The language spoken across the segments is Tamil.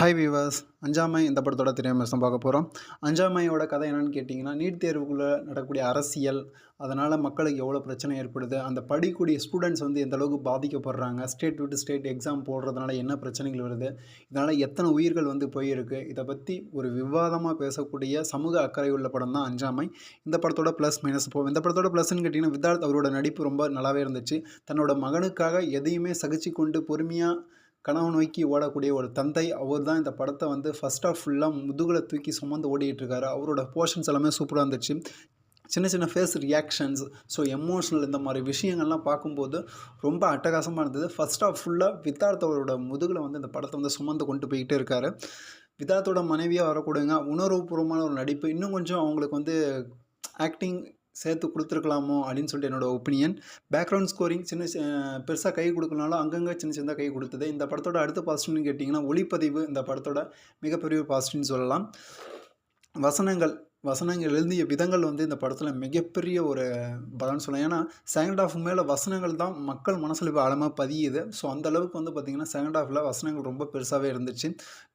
ஹாய் வீவர்ஸ் அஞ்சாமை இந்த படத்தோட திரையரசம் பார்க்க போகிறோம் அஞ்சாமையோட கதை என்னன்னு கேட்டிங்கன்னா நீட் தேர்வுக்குள்ளே நடக்கக்கூடிய அரசியல் அதனால் மக்களுக்கு எவ்வளோ பிரச்சனை ஏற்படுது அந்த படிக்கூடிய ஸ்டூடெண்ட்ஸ் வந்து எந்த அளவுக்கு பாதிக்கப்படுறாங்க ஸ்டேட் விட்டு ஸ்டேட் எக்ஸாம் போடுறதுனால என்ன பிரச்சனைகள் வருது இதனால் எத்தனை உயிர்கள் வந்து போயிருக்கு இதை பற்றி ஒரு விவாதமாக பேசக்கூடிய சமூக அக்கறை உள்ள படம் தான் அஞ்சாமை இந்த படத்தோட ப்ளஸ் மைனஸ் போகும் இந்த படத்தோட ப்ளஸ்ன்னு கேட்டிங்கன்னா வித்தார்த் அவரோட நடிப்பு ரொம்ப நல்லாவே இருந்துச்சு. தன்னோட மகனுக்காக எதையுமே சகிச்சு கொண்டு பொறுமையாக கனவு நோக்கி ஓடக்கூடிய ஒரு தந்தை அவர் தான் இந்த படத்தை வந்து ஃபஸ்ட் ஆஃப் ஃபுல்லாக முதுகில் தூக்கி சுமந்து ஓடிட்டுருக்காரு. அவரோட போர்ஷன்ஸ் எல்லாமே சூப்பராக இருந்துச்சு. சின்ன சின்ன ஃபேஸ் ரியாக்ஷன்ஸ் ஸோ எமோஷ்னல் இந்த மாதிரி விஷயங்கள்லாம் பார்க்கும்போது ரொம்ப அட்டகாசமாக இருந்தது. ஃபஸ்ட் ஆஃப் ஃபுல்லாக வித்தார்த் அவரோட முதுகில் வந்து இந்த படத்தை வந்து சுமந்து கொண்டு போய்கிட்டே இருக்காரு. விதார்த்தோட மனைவியாக வரக்கூடியங்க உணர்வுபூர்வமான ஒரு நடிப்பு. இன்னும் கொஞ்சம் அவங்களுக்கு வந்து ஆக்டிங் சேர்த்து கொடுத்துருக்கலாமோ அப்படின்னு சொல்லிட்டு என்னோட ஒப்பீனியன் பேக்ரவுண்ட் ஸ்கோரிங் சின்ன பெருசாக கை கொடுக்கலனாலும் அங்கங்கே சின்ன சின்னதாக கை கொடுத்தது. இந்த படத்தோட அடுத்த பாசிட்டிவ்னு கேட்டிங்கன்னா ஒளிப்பதிவு இந்த படத்தோட மிகப்பெரிய பாசிட்டிவ்னு சொல்லலாம். வசனங்கள் வசனங்கள் எழுதிய விதங்கள் வந்து இந்த படத்தில் மிகப்பெரிய ஒரு பலன்னு சொல்லலாம். ஏன்னா செகண்ட் ஹாஃப் மேலே வசனங்கள் தான் மக்கள் மனசில் இப்போ ஆழமாக பதியுது. ஸோ அந்த அளவுக்கு வந்து பார்த்திங்கன்னா செகண்ட் ஆஃபில் வசனங்கள் ரொம்ப பெருசாகவே இருந்துச்சு.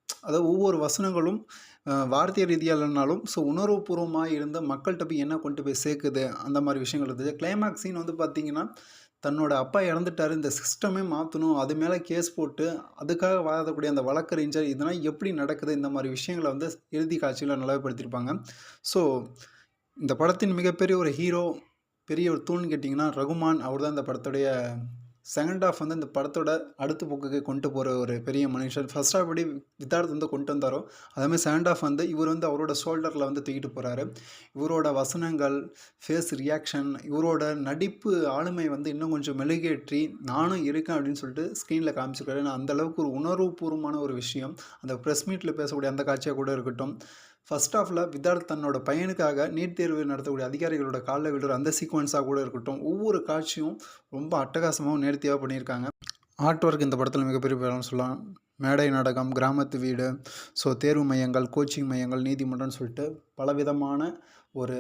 அதாவது ஒவ்வொரு வசனங்களும் வார்த்தை ரீதியாக இல்லைனாலும் ஸோ உணர்வுபூர்வமாக இருந்த மக்கள்கிட்ட போய் என்ன கொண்டு போய் சேர்க்குது அந்த மாதிரி விஷயங்கள் இருந்துச்சு கிளைமேக்ஸ் சீன் வந்து பார்த்திங்கன்னா தன்னோட அப்பா இறந்துட்டார் இந்த சிஸ்டமே மாற்றணும் அது மேலே கேஸ் போட்டு அதுக்காக வாழக்கூடிய அந்த வழக்கறிஞர் இதெல்லாம் எப்படி நடக்குது இந்த மாதிரி விஷயங்களை வந்து இறுதி காட்சியில் நல்லாப்படுத்தியிருப்பாங்க ஸோ இந்த படத்தின் மிகப்பெரிய ஒரு ஹீரோ பெரிய ஒரு தூண் கேட்டிங்கன்னா ரகுமான் அவர் தான் இந்த படத்துடைய செகண்ட் ஆஃப் வந்து இந்த படத்தோட அடுத்த புக்குக்கு கொண்டு போகிற ஒரு பெரிய மனுஷன். ஃபர்ஸ்ட் ஆஃப் படி வித்தார்த் வந்து கொண்டு வந்தாரோ அதேமாதிரி செகண்ட் ஆஃப் வந்து இவர் வந்து அவரோட ஷோல்டரில் வந்து தூக்கிட்டு போகிறாரு இவரோட வசனங்கள் ஃபேஸ் ரியாக்ஷன் இவரோட நடிப்பு ஆளுமை வந்து இன்னும் கொஞ்சம் மெழுகேற்றி நானும் இருக்கேன் அப்படின்னு சொல்லிட்டு ஸ்க்ரீனில் காமிச்சிருக்காரு. நான் அந்தளவுக்கு ஒரு உணர்வுபூர்வமான ஒரு விஷயம். அந்த ப்ரெஸ் மீட்டில் பேசக்கூடிய அந்த காட்சியாக கூட இருக்கட்டும். ஃபஸ்ட் ஆஃபில் வித்தார்த் தன்னோட பையனுக்காக நீட் தேர்வு நடத்தக்கூடிய அதிகாரிகளோட காலில் விழுற அந்த சீக்வன்ஸாக கூட இருக்கட்டும் ஒவ்வொரு காட்சியும் ரொம்ப அட்டகாசமாகவும் நேர்த்தியாக பண்ணியிருக்காங்க. ஆர்ட் ஒர்க் இந்த படத்தில் மிகப்பெரிய பேரம் சொல்லலாம். மேடை நாடகம் கிராமத்து வீடு ஸோ தேர்வு மையங்கள் கோச்சிங் மையங்கள் நீதிமன்றம்னு சொல்லிட்டு பலவிதமான ஒரு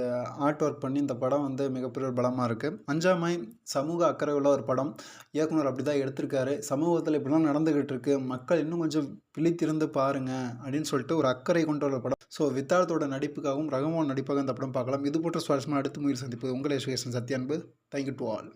ஆர்ட் ஒர்க் பண்ணி இந்த படம் வந்து மிகப்பெரிய ஒரு பலமாக இருக்குது அஞ்சாமை சமூக அக்கறை உள்ள ஒரு படம். இயக்குனர் அப்படி தான் எடுத்திருக்காரு. சமூகத்தில் இப்படிலாம் நடந்துக்கிட்டு இருக்கு. மக்கள் இன்னும் கொஞ்சம் விழித்திருந்து பாருங்கள் அப்படின்னு சொல்லிட்டு ஒரு அக்கறை கொண்ட ஒரு படம். ஸோ வித்தார்த்தோட நடிப்புக்காகவும் ரகமோன் நடிப்பாக இந்த படம் பார்க்கலாம். இது போன்ற சுவாரஸ்யமாக அடுத்த முயற்சி சந்திப்பு உங்கள் education சத்யான்பு. Thank you to all